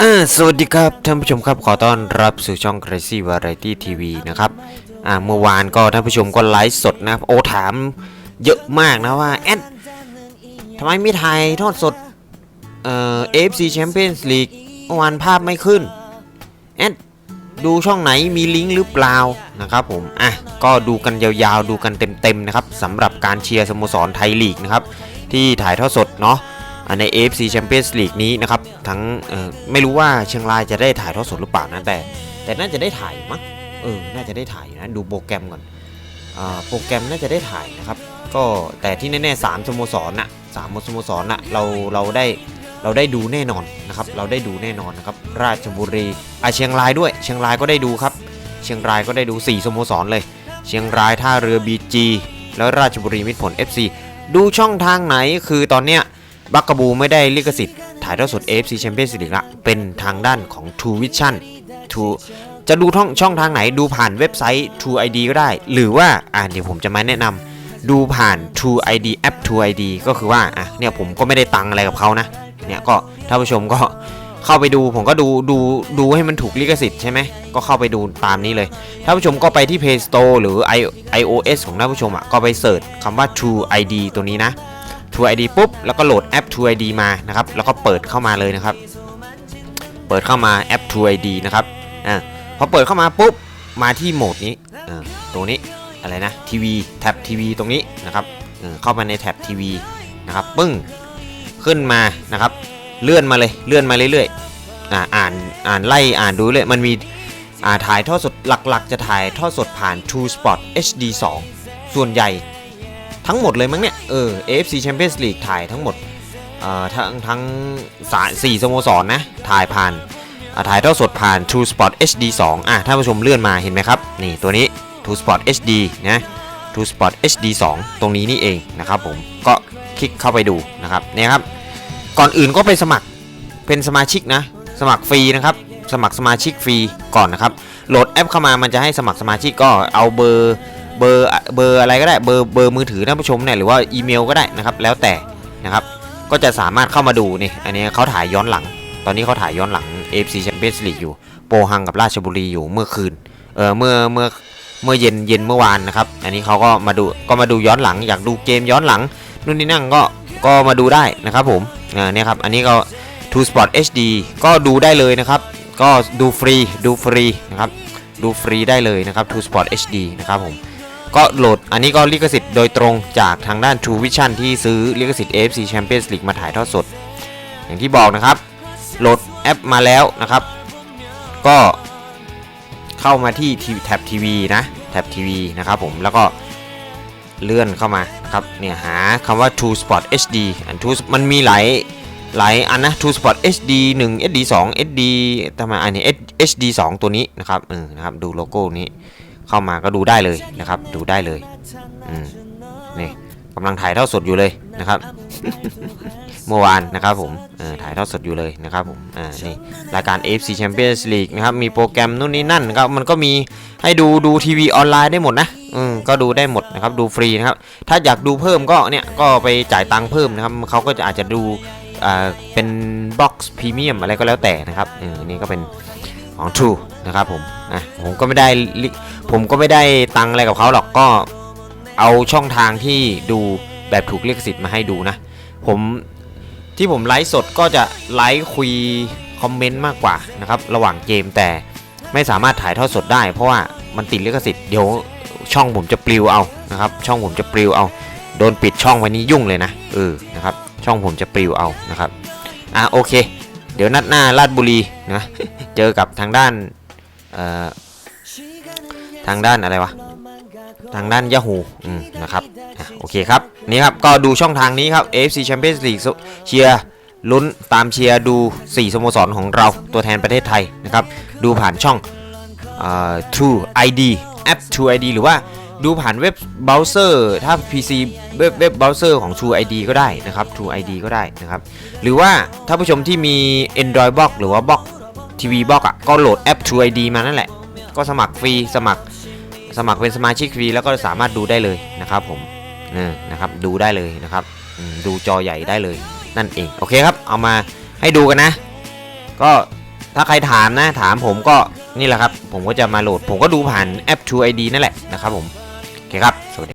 อ่าสวัสดีครับท่านผู้ชมครับขอต้อนรับสู่ช่อง Crazy Variety TV นะครับอ่าเมื่อวานก็ท่านผู้ชมก็ไลฟ์สดนะโอถามเยอะมากนะว่าแอดทำไมไม่ถ่ายทอดสดเอ่อ AFC Champions League เมื่อวานภาพไม่ขึ้นแอดดูช่องไหนมีลิงก์หรือเปล่านะครับผมอะก็ดูกันยาวๆดูกันเต็มๆนะครับสำหรับการเชียร์สโมสรไทยลีกนะครับที่ถ่ายทอดสดเนาะ ใน AFC Champions League นี้นะครับ ทั้งไม่รู้ว่าเชียงรายจะได้ถ่ายทอดสดหรือเปล่านะ แต่ แต่น่าจะได้ถ่ายมั้งเออ น่าจะได้ถ่ายนะ ดูโปรแกรมก่อนอโปรแกรมน่าจะได้ถ่ายนะครับ ก็แต่ที่แน่ๆสามสโมสรน่ะสามสโมสรน่ะเราเราได้เราได้ดูแน่นอนนะครับ เราได้ดูแน่นอนนะครับ ราชบุรีอะเชียงรายด้วย เชียงรายก็ได้ดูครับ เชียงรายก็ได้ดู 4สโมสรเลย เชียงรายท่าเรือ BG แล้วราชบุรีมิตรผล FC ดูช่องทางไหนคือตอนเนี้ย บักกะบูไม่ได้ลิขสิทธิ์ถ่ายทอดสด AFC Champions League ละเป็นทางด้านของ True Vision True จะดูท่องช่องทางไหนดูผ่านเว็บไซต์ True ID ก็ได้ หรือว่าอ่าเดี๋ยวผมจะมาแนะนำดูผ่าน True ID แอป True ID ก็คือว่าอะเนี่ยผมก็ไม่ได้ตังอะไรกับเขานะเนี่ยก็ท่านผู้ชมก็เข้าไปดูผมก็ดูดูดูให้มันถูกลิขสิทธิ์ใช่ไหมก็เข้าไปดูตามนี้เลยท่านผู้ชมก็ไปที่ Play Store หรือ iOS ของท่านผู้ชมอะก็ไปเสิร์ชคำว่า True ID ตัวนี้นะ True ID ปุ๊บแล้วก็โหลดแอป True ID มานะครับแล้วก็เปิดเข้ามาเลยนะครับ เปิดเข้ามาแอป True ID นะครับอ่าพอเปิดเข้ามาปุ๊บมาที่โหมดนี้อ่าตัวนี้อะไรนะทีวีแท็บทีวีตรงนี้นะครับเออเข้ามาในแท็บทีวีนะครับปึ้งขึ้นมานะครับ เลื่อนมาเลยเลื่อนมาเรื่อยๆอ่าอ่านอ่านไล่อ่านดูเลยมันมีอ่าถ่ายทอดสดหลักๆ จะถ่ายทอดสดผ่าน True Spot HD 2 ส่วนใหญ่ ทั้งหมดเลยมั้งเนี่ย เออ AFC Champions League ถ่ายทั้งหมดเอ่อทั้งทั้งสายสี่สโมสรนะถ่ายผ่านถ่ายเทอดสดผ่าน True Sport HD 2อะถ้านผู้ชมเลื่อนมาเห็นไหมครับ นี่ตัวนี้ True Sport HD นะ True Sport HD 2 ตรงนี้นี่เองนะครับผมก็คลิกเข้าไปดูนะครับเนี่ยครับ ก่อนอื่นก็ไปสมัครเป็นสมาชิกนะ สมัครฟรีนะครับ สมัครสมาชิกฟรีก่อนนะครับ โหลดแอปเข้ามามันจะให้สมัครสมาชิกก็เอาเบอร์ เบอร์เบอร์อะไรก็ได้เบอร์เบอร์มือถือท่านผู้ชมเนี่ยหรือว่าอีเมลก็ได้นะครับแล้วแต่นะครับก็จะสามารถเข้ามาดูนี่อันนี้เขาถ่ายย้อนหลัง ตอนนี้เขาถ่ายย้อนหลัง AFC Champions League อยู่โปฮังกับราชบุรีอยู่เมื่อคืนเออเมื่อเมื่อเมื่อเย็นเย็นเมื่อวานนะครับ อันนี้เขาก็มาดูก็มาดูย้อนหลัง อยากดูเกมย้อนหลังนู่นนี่นั่งก็ก็มาดูได้นะครับผมอ่าเนี่ยครับอันนี้ก็ True Sport HD ก็ดูได้เลยนะครับ ก็ดูฟรีดูฟรีนะครับดูฟรีได้เลยนะครับ True Sport HD นะครับผม ก็โหลดอันนี้ก็ลิขสิทธิ์โดยตรงจากทางด้าน True Vision ที่ซื้อลิขสิทธิ์ AFC Champions League มาถ่ายทอดสด อย่างที่บอกนะครับ โหลดแอปมาแล้วนะครับ ก็เข้ามาที่แท็บทีวีนะแท็บทีวีนะครับผมแล้วก็เลื่อนเข้ามาครับเนี่ยหาคำว่า True Sport HD อัน True มันมีหลายหลายอันนะ True Sport HD 1 HD 2 HD ทำไมอันนี้ HD 2 ตัวนี้นะครับเออนะครับดูโลโก้นี้ เข้ามาก็ดูได้เลยนะครับ ดูได้เลยอืมนี่กำลังถ่ายทอดสดอยู่เลยนะครับ เมื่อวานนะครับผมถ่ายทอดสดอยู่เลยนะครับผมนี่รายการ AFC Champions League นะครับ มีโปรแกรมนู่นนี่นั่นนะครับมันก็มีให้ดูดูทีวีออนไลน์ได้หมดนะอืมก็ดูได้หมดนะครับดูฟรีนะครับ ถ้าอยากดูเพิ่มก็เนี่ยก็ไปจ่ายตังค์เพิ่มนะครับเขาก็จะอาจจะดูเป็นบ็อกซ์พรีเมียมอะไรก็แล้วแต่นะครับออนี่ก็เป็นของ True นะครับผม อะผมก็ไม่ได้ผมก็ไม่ได้ตังอะไรกับเขาหรอกก็เอาช่องทางที่ดูแบบถูกลิขสิทธิ์มาให้ดูนะผมที่ผมไลฟ์สดก็จะไลฟ์คุยคอมเมนต์มากกว่านะครับระหว่างเกมแต่ไม่สามารถถ่ายทอดสดได้ เพราะว่ามันติดลิขสิทธิ์เดี๋ยวช่องผมจะปลิวเอานะครับ ช่องผมจะปลิวเอาโดนปิดช่องว้นี้ยุ่งเลยนะเออนะครับ ช่องผมจะปลิวเอานะครับอะโอเค เดี๋ยวนัดหน้าลาดบุรีนะเจอกับทางด้าน ทางด้านอะไรวะทางด้านยาฮูนะครับโอเคครับ นี่ครับ ก็ดูช่องทางนี้ครับ AFC Champions League เชียร์ลุ้นตามเชียร์ดู 4 สโมสรของเราตัวแทนประเทศไทยนะครับ ดูผ่านช่องอ True ID แอป True ID หรือว่าดูผ่านเว็บเบราว์เซอร์ ถ้า PC เว็บเว็บเบราว์เซอร์ของ True ID ก็ได้นะครับ True ID ก็ได้นะครับ หรือว่าถ้าผู้ชมที่มี Android Box หรือว่า Box TV Box อะก็โหลดแอป True ID มานั่นแหละ ก็สมัครฟรีสมัครสมัครเป็นสมาชิกฟรีแล้วก็สามารถดูได้เลยนะครับผมเออนะครับดูได้เลยนะครับดูจอใหญ่ได้เลยนั่นเองโอเคครับ เอามาให้ดูกันนะ ก็ถ้าใครถามนะถามผมก็นี่แหละครับ ผมก็จะมาโหลด ผมก็ดูผ่านแอป True ID นั่นแหละนะครับผม โอเคครับ สวัสดี